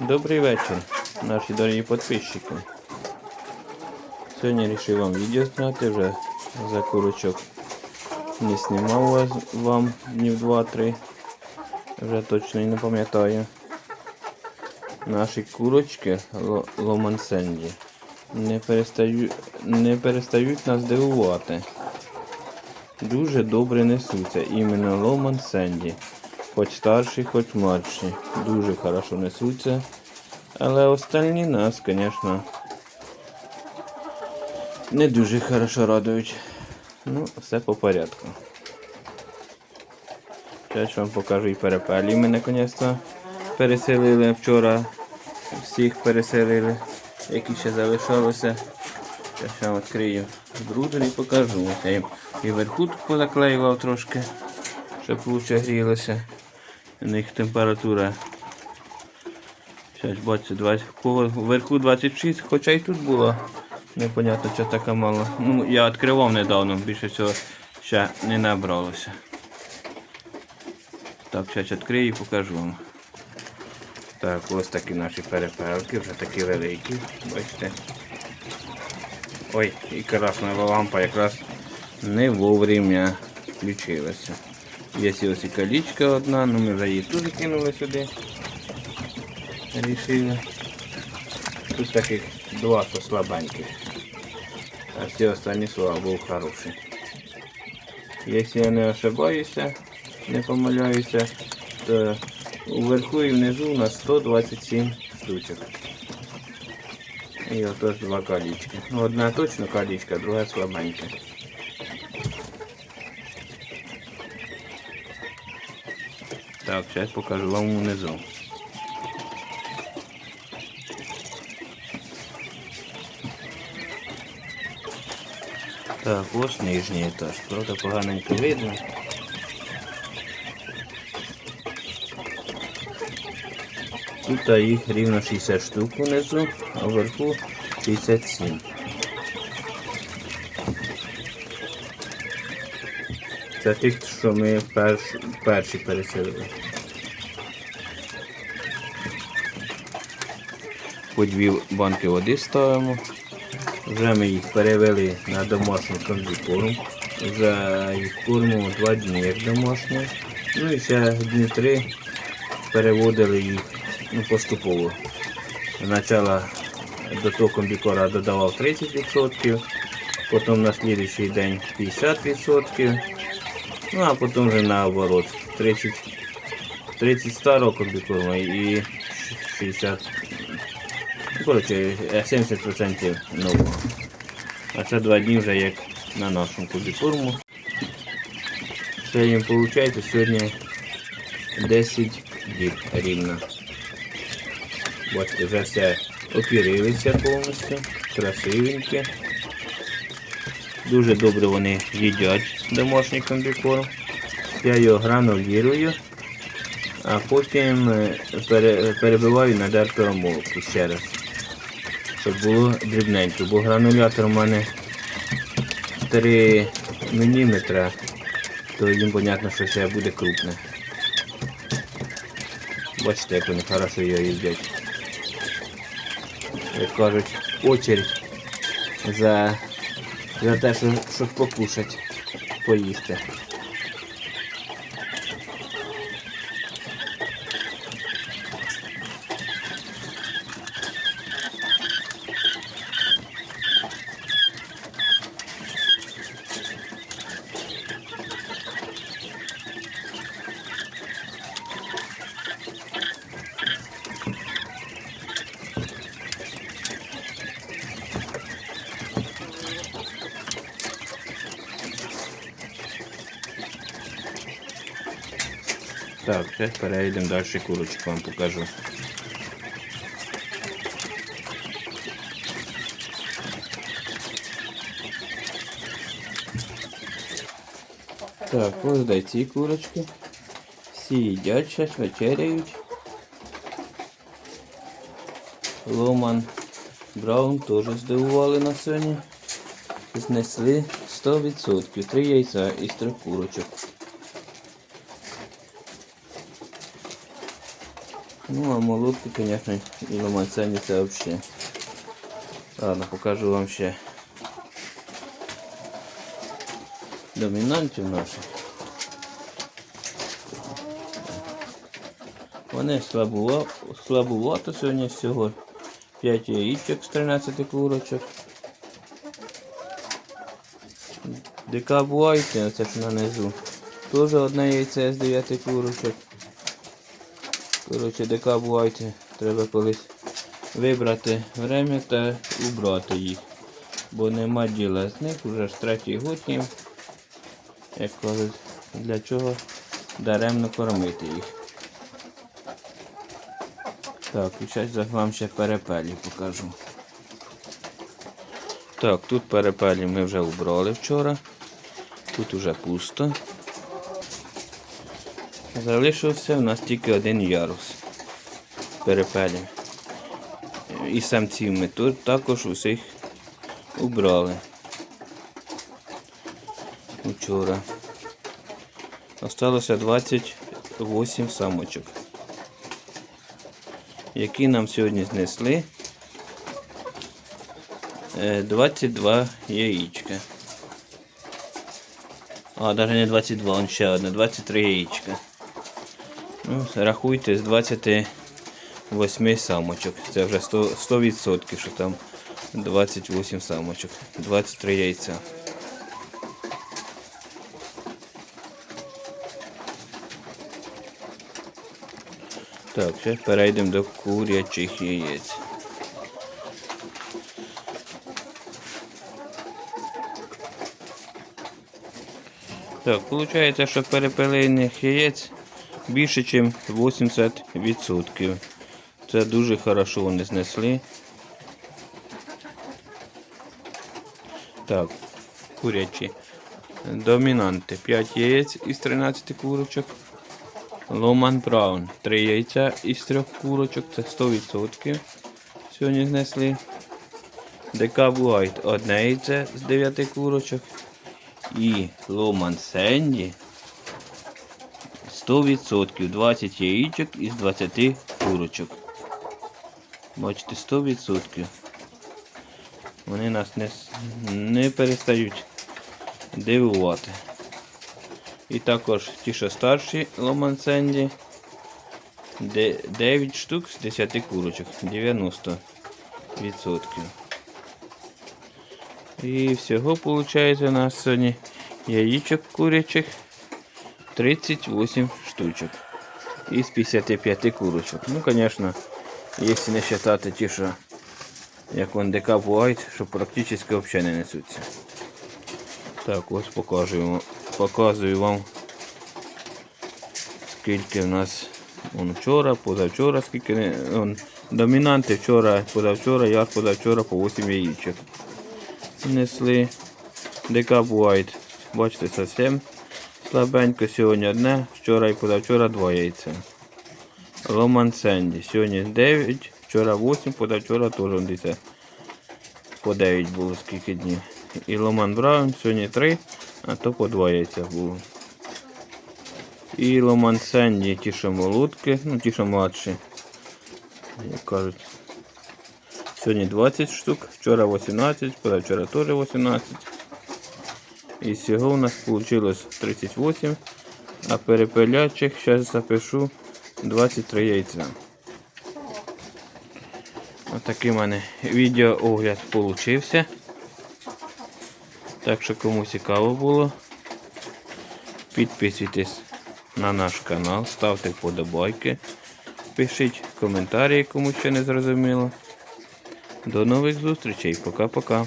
Добрий вечір, наші дорогі підписчики. Сьогодні вирішив вам відео зняти вже за курочок. Не знімав вам днів 2-3. Вже точно і не пам'ятаю. Наші курочки Ло- Ломан Сенді не перестають, не перестають нас дивувати. Дуже добре несуться. Іменно Ломан Сенді. Хоч старші, хоч младші. Дуже хорошо несуться. Але остальні нас, звісно, не дуже хорошо радують. Ну, все по порядку. Зараз вам покажу і перепелі. Ми наконець-то переселили вчора. Всіх переселили, які ще залишалося. Зараз вам відкрию брудер і покажу. Я їм і вверху тут позаклеював трошки, щоб лучше грілося. У них температура. Зараз бачите, 20, по- вверху 26, хоча і тут було непонятно, що така мало. Ну, я відкривав недавно, більше всього ще не набралося. Так, зараз відкрию і покажу вам. Так, ось такі наші перепелки, вже такі великі, бачите. Ой, і красна лампа якраз не вовремя включилася. Є ось і калічка одна, ну ми вже її теж кинули сюди. Рішили. Тут таких два що слабеньких. А всі останні слова був хороший. Якщо я не ошибаюся, не помиляюся, то вверху і внизу у нас 127 штучок. І отож два калічки. Ну, Одна точно калічка, друга слабенька. Так, зараз покажу вам внизу. Так, ось нижній етаж. Правда, поганенько видно. Тут їх рівно 60 штук внизу, а вверху 67. Це тих, що ми перш, перші переселили. По дві банки води ставимо. Вже ми їх перевели на домашній комбікорм. Вже їх кормимо два дні як домашні. Ну і ще дні три переводили їх ну, поступово. Спочатку до того комбікора додавав 30%, потім на слідуючий день 50%, ну а потім вже наоборот 30, 30 старого комбікорма і 60 Ну, Коротше, е, 70% нового. А це два дні вже як на нашому кубікорму. Це їм виходить сьогодні 10 діб рівно. Бачите, вже все опірилися повністю, красивенькі. Дуже добре вони їдять домашній комбікорм. Я його гранулірую, а потім е, перебиваю на дерперомолку ще раз щоб було дрібненько, бо гранулятор у мене 3 мм, то їм понятно, що ще буде крупне. Бачите, як вони хорошо його їдять. Як кажуть, очередь за, за те, що, щоб покушати, поїсти. Так, зараз перейдемо далі курочку вам покажу. Так, ось дай ці курочки. Всі їдять зараз, вечеряють. Ломан Браун теж здивували на сьогодні. Знесли 100%. Три яйця із трьох курочок. Ну, а молотки, і ломацені це взагалі. Ладно, покажу вам ще домінантів наших. Вони слабува- слабувато сьогодні всього 5 яєчок з 13 курочок. Дика бувайте, оце ж нанизу. Теж одне яйце з 9 курочок. Коротше, дика бувайте, треба колись вибрати время та убрати їх. Бо нема діла з них, вже ж третій год. Як кажуть, для чого даремно кормити їх. Так, і зараз вам ще перепелі покажу. Так, тут перепелі ми вже убрали вчора. Тут уже пусто. Залишився в нас тільки один ярус перепелів. І самців ми тут також усіх убрали. Вчора. Осталося 28 самочок які нам сьогодні знесли е, 22 яєчка. А, навіть не 22, он ще одне, 23 яєчка. Ну, рахуйте з 28 самочок. Це вже 100%, 100% що там 28 самочок, 23 яйця. Так, зараз перейдемо до курячих яєць. Так, виходить, що перепелиних яєць більше, ніж 80%. Це дуже хорошо вони знесли. Так, курячі. Домінанти 5 яєць із 13 курочок. Ломан Браун. Три яйця із трьох курочок, це 100%. Сьогодні знесли. Декаб White одне яйце з 9 курочок. І Ломан Сенді 100%. 20 яєчок із 20 курочок. Бачите, 100%. Вони нас не, не перестають дивувати. І також ті, що старші ломансенді. 9 штук з 10 курочок. 90%. І всього виходить у нас сьогодні яєчок курячих 38 штучок. Із 55 курочок. Ну, звісно, якщо не вважати ті, що як он бувають, що практично взагалі не несуться. Так, ось покажу, показую вам, скільки в нас он вчора, позавчора, скільки он, домінанти вчора, позавчора, я позавчора по 8 яєчок. Несли. Дека буває, бачите, зовсім слабенько. Сьогодні одне, вчора і позавчора два яйця. Роман Сенді. Сьогодні 9, вчора 8, позавчора теж десь по 9 було скільки днів. І Ломан Браун сьогодні 3, а то по 2 яйця було. І Ломан Сенді, ті, що молодки, ну ті, що младші. Як кажуть. Сьогодні 20 штук, вчора 18, позавчора теж 18. І всього у нас вийшло 38, а перепелячих, зараз запишу 23 яйця. Отакий в мене відеоогляд получився. Так що кому цікаво було, підписуйтесь на наш канал, ставте вподобайки, пишіть коментарі, кому ще не зрозуміло. До нових зустрічей. Пока-пока.